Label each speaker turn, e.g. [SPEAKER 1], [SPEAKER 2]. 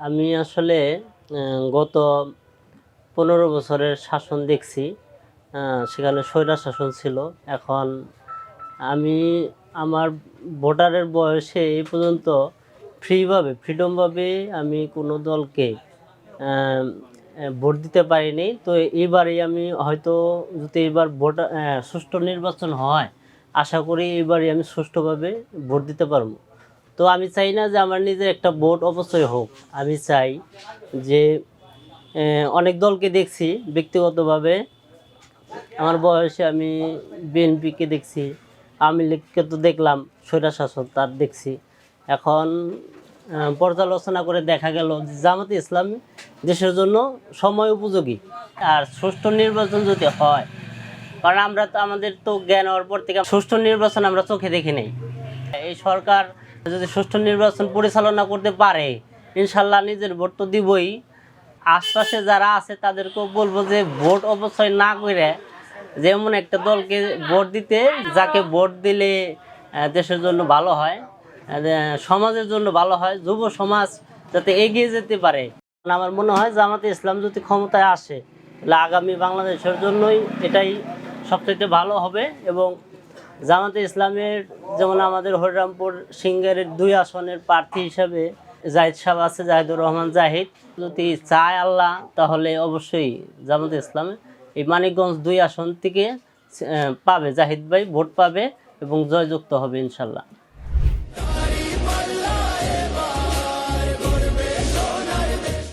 [SPEAKER 1] আমি আসলে গত পনেরো বছরের শাসন দেখছি। সেখানে স্বৈরা শাসন ছিল। এখন আমি আমার ভোটারের বয়সে এই পর্যন্ত ফ্রিভাবে ফ্রিডমভাবে আমি কোনো দলকে ভোট দিতে পারিনি। তো এবারে আমি হয়তো যদি এবার ভোট আহ, সুষ্ঠু নির্বাচন হয় আশা করি এবারে আমি সুষ্ঠুভাবে ভোট দিতে পারব। তো আমি চাই না যে আমার নিজের একটা বোর্ড অবশ্যই হোক। আমি চাই যে অনেক দলকে দেখছি ব্যক্তিগতভাবে। আমার বয়সে আমি বিএনপিকে দেখছি, আওয়ামী লীগকে তো দেখলাম স্বৈরা শাসন তার দেখছি। এখন পর্যালোচনা করে দেখা গেল জামাতে ইসলাম দেশের জন্য সময় উপযোগী। আর সুষ্ঠু নির্বাচন যদি হয়, কারণ আমরা তো, আমাদের তো জ্ঞান হওয়ার পর থেকে সুষ্ঠু নির্বাচন আমরা চোখে দেখি নেই। এই সরকার যদি সুষ্ঠু নির্বাচন পরিচালনা করতে পারে, ইনশাল্লাহ নিজের ভোট তো দিবই। আশপাশে যারা আছে, তাদেরকেও বলব যে ভোট অপচয় না করে যেমন একটা দলকে ভোট দিতে, যাকে ভোট দিলে দেশের জন্য ভালো হয় সমাজের জন্য ভালো হয়, যুব সমাজ যাতে এগিয়ে যেতে পারে। আমার মনে হয় জামাতে ইসলাম যদি ক্ষমতায় আসে, তাহলে আগামী বাংলাদেশের জন্যই এটাই সবচেয়ে ভালো হবে এবং জামাতে ইসলামের, যেমন আমাদের হরিরামপুর সিঙ্গারের দুই আসনের প্রার্থী হিসাবে জাহিদ সাহেব আছে, জাহিদুর রহমান জাহিদ। যদি চায় আল্লাহ, তাহলে অবশ্যই জামাতে ইসলামে এই মানিকগঞ্জ দুই আসন থেকে পাবে, জাহিদ ভাই ভোট পাবে এবং জয়যুক্ত হবে ইনশাল্লাহ।